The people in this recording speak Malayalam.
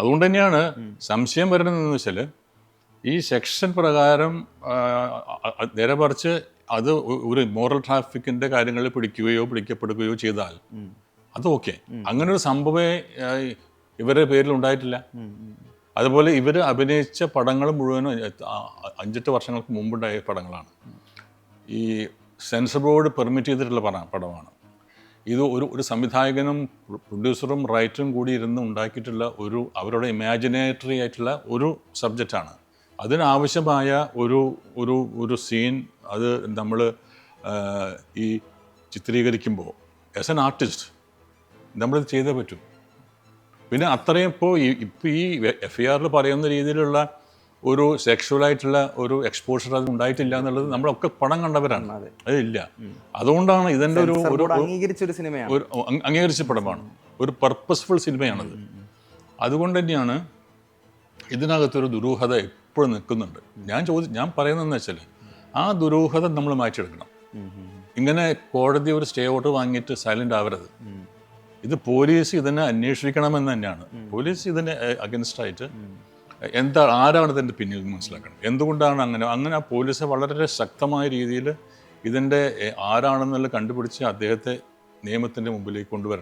അതുകൊണ്ട് തന്നെയാണ് സംശയം വരുന്നതെന്ന് വെച്ചാൽ ഈ സെക്ഷൻ പ്രകാരം നേരെ മറിച്ച് അത് ഒരു മോറൽ ട്രാഫിക്കിന്റെ കാര്യങ്ങളിൽ പിടിക്കുകയോ പിടിക്കപ്പെടുകയോ ചെയ്താൽ അത് ഓക്കെ. അങ്ങനെ ഒരു സംഭവമേ ഇവരുടെ പേരിൽ ഉണ്ടായിട്ടില്ല. അതുപോലെ ഇവർ അഭിനയിച്ച പടങ്ങൾ മുഴുവനും അഞ്ചെട്ട് വർഷങ്ങൾക്ക് മുമ്പുണ്ടായ പടങ്ങളാണ്. ഈ സെൻസർ ബോർഡ് പെർമിറ്റ് ചെയ്തിട്ടുള്ള പടമാണ്. ഇത് ഒരു ഒരു സംവിധായകനും പ്രൊഡ്യൂസറും റൈറ്ററും കൂടി ഇരുന്ന് ഉണ്ടാക്കിയിട്ടുള്ള ഒരു അവരുടെ ഇമാജിനേറ്ററി ആയിട്ടുള്ള ഒരു സബ്ജക്റ്റാണ് അതിനാവശ്യമായ ഒരു ഒരു ഒരു സീൻ അത് നമ്മൾ ഈ ചിത്രീകരിക്കുമ്പോൾ ആസ് എൻ ആർട്ടിസ്റ്റ് നമ്മളിത് ചെയ്തേ പറ്റൂ. പിന്നെ അത്രയും ഇപ്പോൾ ഇപ്പോൾ ഈ എഫ് ഐ ആറിൽ പറയുന്ന രീതിയിലുള്ള ഒരു സെക്ഷുവലായിട്ടുള്ള ഒരു എക്സ്പോഷർ അത് ഉണ്ടായിട്ടില്ല എന്നുള്ളത് നമ്മളൊക്കെ പടം കണ്ടവരാണ്. അതില്ല. അതുകൊണ്ടാണ് ഇതിന്റെ ഒരു ഒരു അംഗീകരിച്ച പടമാണ്. ഒരു പർപ്പസ്ഫുൾ സിനിമയാണത്. അതുകൊണ്ട് തന്നെയാണ് ഇതിനകത്തൊരു ദുരൂഹത എപ്പോഴും നിൽക്കുന്നുണ്ട്. ഞാൻ ചോദി ഞാൻ പറയുന്നതെന്ന് വെച്ചാൽ ആ ദുരൂഹത നമ്മൾ മാറ്റിയെടുക്കണം. ഇങ്ങനെ കോടതി ഒരു സ്റ്റേ ഓർഡർ വാങ്ങിയിട്ട് സൈലന്റ് ആവരുത്. ഇത് പോലീസ് ഇതിനെ അന്വേഷിക്കണമെന്ന് തന്നെയാണ്. പോലീസ് ഇതിനെ അഗൻസ്റ്റ് ആയിട്ട് എന്താ ആരാണ് ഇതിന്റെ പിന്നിൽ മനസ്സിലാക്കണം എന്തുകൊണ്ടാണ് അങ്ങനെ? അങ്ങനെ ആ പോലീസ് വളരെ ശക്തമായ രീതിയിൽ ഇതിന്റെ ആരാണെന്നുള്ള കണ്ടുപിടിച്ച് അദ്ദേഹത്തെ നിയമത്തിന്റെ മുമ്പിലേക്ക് കൊണ്ടുവരണം.